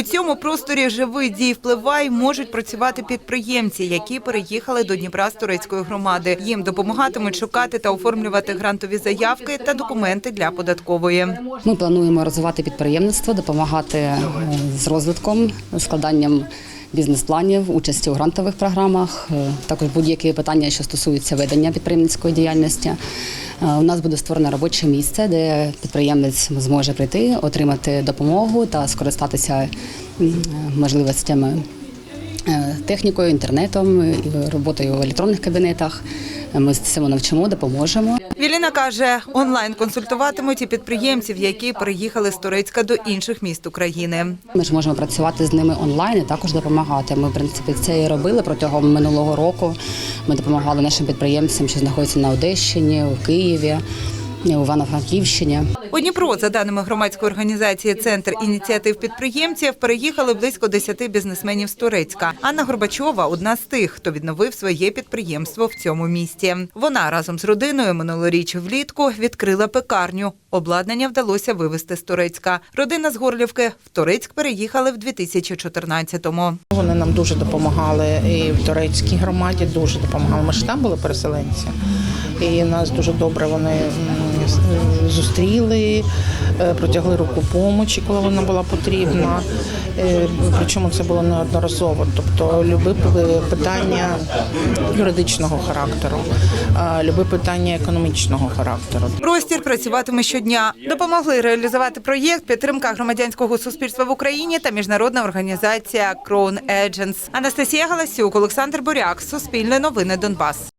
У цьому просторі живи дій впливай можуть працювати підприємці, які переїхали до Дніпра з турецької громади. Їм допомагатимуть шукати та оформлювати грантові заявки та документи для податкової. Ми плануємо розвивати підприємництво, допомагати е, з розвитком, складанням бізнес-планів, участі у грантових програмах, е, також будь-які питання, що стосуються ведення підприємницької діяльності. Е, У нас буде створено робоче місце, де підприємець зможе прийти, отримати допомогу та скористатися можливостями е, технікою, інтернетом, роботою в електронних кабінетах. Ми цьому навчимо, допоможемо. Віліна каже, онлайн консультуватимуть і підприємців, які переїхали з Турецька до інших міст України. Ми ж можемо працювати з ними онлайн і також допомагати. Ми, в принципі, це і робили протягом минулого року. Ми допомагали нашим підприємцям, що знаходяться на Одещині, у Києві, Івано-Франківщині. У Дніпро, за даними громадської організації Центр ініціатив підприємців, переїхали близько 10 бізнесменів з Турецька. Анна Горбачова одна з тих, хто відновив своє підприємство в цьому місті. Вона разом з родиною минулоріч влітку відкрила пекарню. Обладнання вдалося вивезти з Турецька. Родина з Горлівки в Турецьк переїхали в 2014-му. Вони нам дуже допомагали і в турецькій громаді дуже допомагали. Ми ж там були переселенці, і нас дуже добре вони зустріли, е, протягли руку помочі, коли вона була потрібна. Е, Причому це було неодноразово. Тобто, любі питання юридичного характеру, а, питання економічного характеру. Простір працюватиме щодня. Допомогли реалізувати проєкт підтримка громадянського суспільства в Україні та міжнародна організація Crown Agents. Анастасія Галасюк, Олександр Буряк, Суспільне новини Донбас.